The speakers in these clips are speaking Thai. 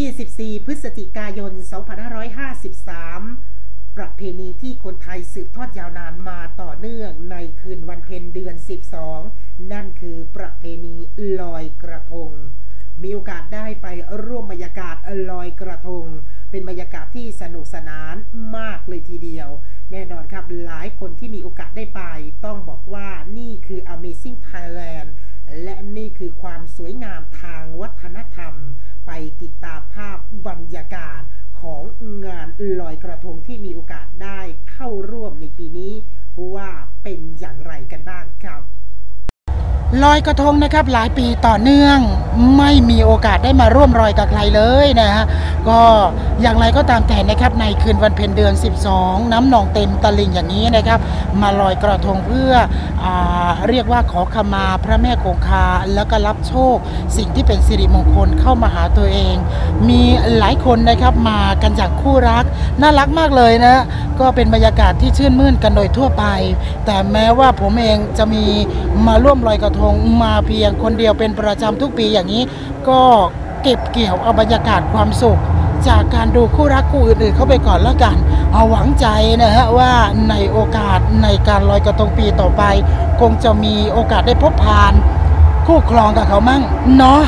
24 พฤศจิกายน 2553 ประเพณีที่คนไทยสืบทอดยาวนานมาต่อเนื่องในคืนวันเพ็ญเดือน 12 นั่นคือประเพณีลอยกระทง มีโอกาสได้ไปร่วมบรรยากาศลอยกระทง เป็นบรรยากาศที่สนุกสนานมากเลยทีเดียว แน่นอนครับหลายคนที่มีโอกาสได้ไป ต้องบอกว่านี่คือ Amazing Thailand นี่คือความสวยงามทางวัฒนธรรม ไปติดตามภาพบรรยากาศของงานลอยกระทงที่มีโอกาสได้เข้าร่วมในปีนี้ว่าเป็นอย่างไรกันบ้างครับ ลอยกระทงนะครับหลายปีต่อเนื่องไม่มีโอกาสได้มาร่วมรอยกับใครเลยนะฮะก็อย่างไรก็ตามแต่นะครับในคืนวันเพ็ญเดือน 12 น้ำหนองเต็มตลิ่งอย่างนี้นะครับ มาลอยกระทงเพื่ออเรียกว่าขอขมาพระแม่คงคาแล้วก็รับโชค สิ่งที่เป็นสิริมงคลเข้ามาหาตัวเอง มีหลายคนนะครับมากันจากคู่รัก น่ารักมากเลยนะก็เป็นบรรยากาศที่ชื่นมื่นกันโดยทั่วไป แต่แม้ว่าผมเองจะมีมาร่วมลอยกระทงมาเพียงคนเดียวเป็นประจำทุกปีอย่างนี้ ก็เก็บเกี่ยวเอาบรรยากาศความสุข จากการดูคู่รักคู่อื่นๆเข้าไปก่อนแล้วกันเอาหวังใจนะฮะว่าในโอกาสในการลอยกระทงปีต่อไป คงจะมีโอกาสได้พบผ่าน คู่ครองกับเขามั่งเนาะ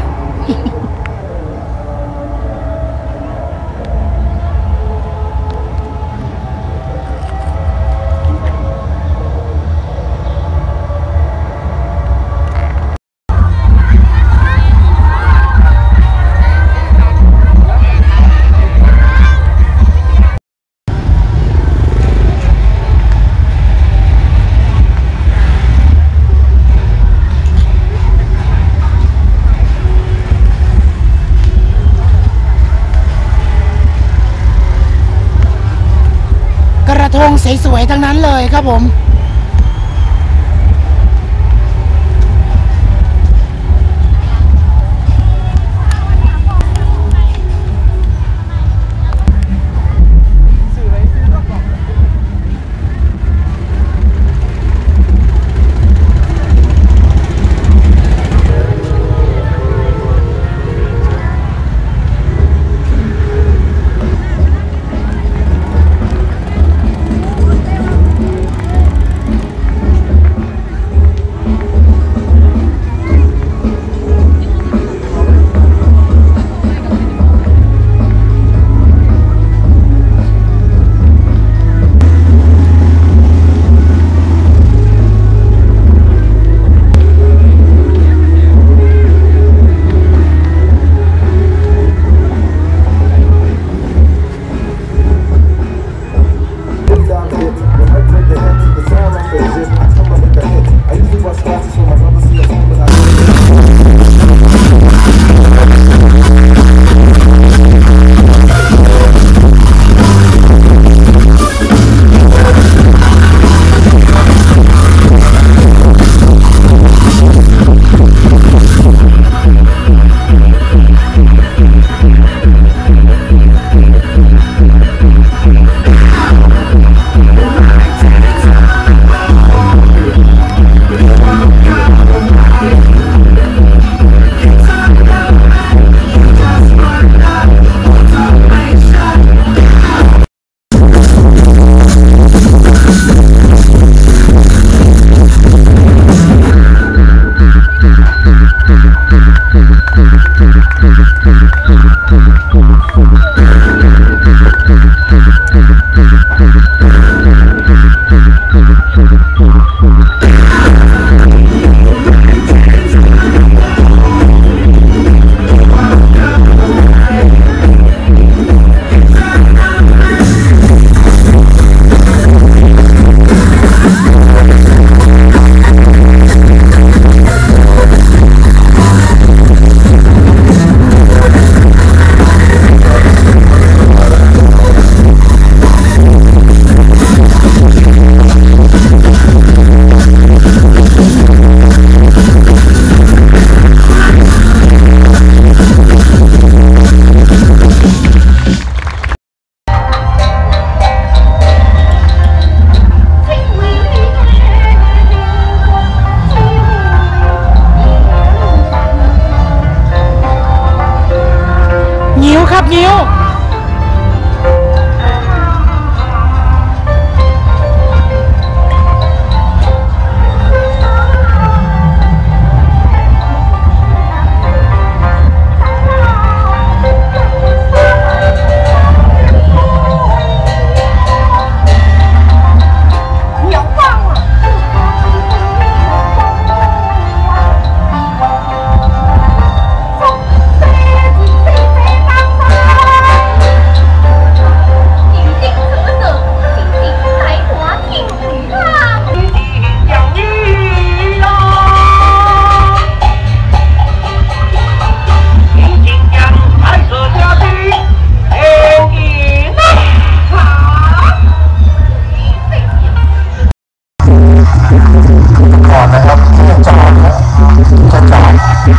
สวยๆทั้งนั้นเลยครับผม Thank you.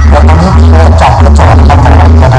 เดี๋ยวตรงนี้จับกระจกกัน